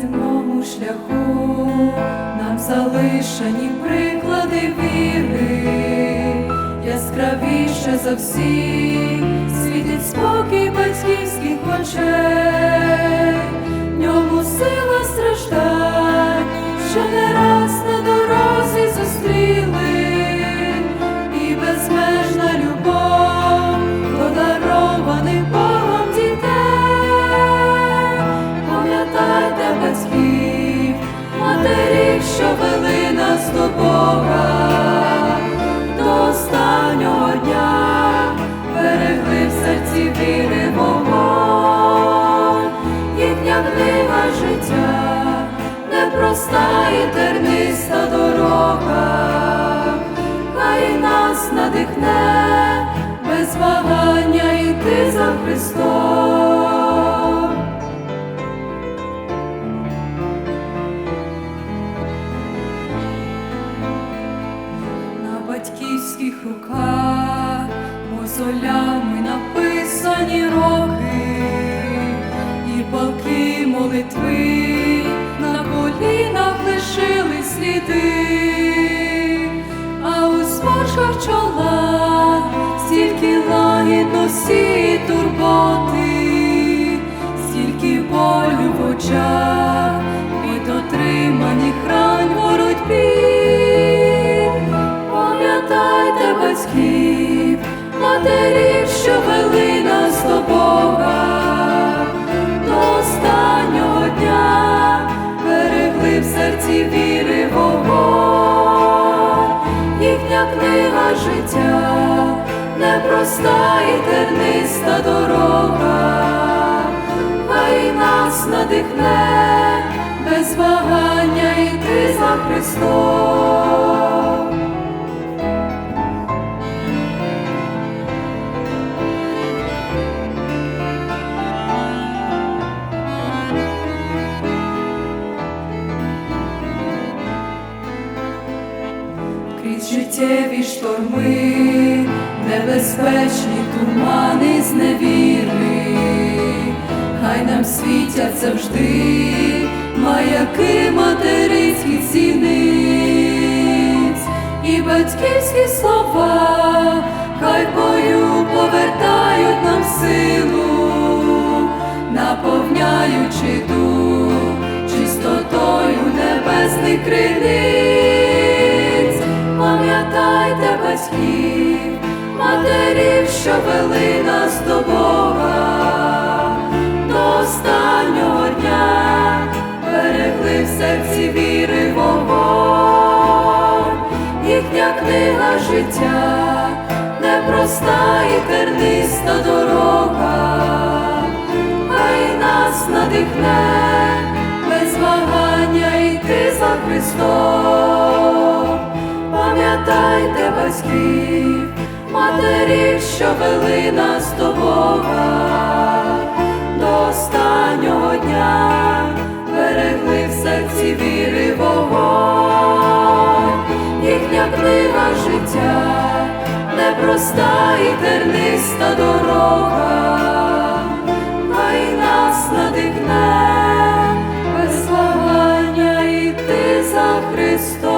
земному шляху нам залишені приклади віри, яскравіше за всі світить спокій батьківських очей. Пам'ятайте батьків, матерів, що вели нас до Бога, до останнього дня берегли в серці віри вогонь, їхня книга життя, непроста і терниста дорога, хай нас надихне без вагання йти за Христом. Батьківських руках мозолями написані Батьків, матерів, що вели нас до Бога, до останнього дня берегли в серці віри вогонь, їхня книга життя, непроста і терниста дорога, хай нас надихне без вагання йти за Христом. Життєві шторми, небезпечні тумани з невіри, хай нам світять завжди маяки материнських сіниць і батьківські слова, хай бою повертають нам силу, наповняючи дух чистотою небесних криниць. Батьків, матерів, що вели нас до Бога, до останнього дня берегли в серці віри вогонь, їхня книга життя, непроста і терниста дорога, хай нас надихне без вагання йти за Христом. Пам'ятайте батьків, матерів, що вели нас до Бога, до останнього дня берегли в серці віри вогонь, їхня книга життя, непроста і терниста дорога, хай нас надихне без вагання йти за Христом.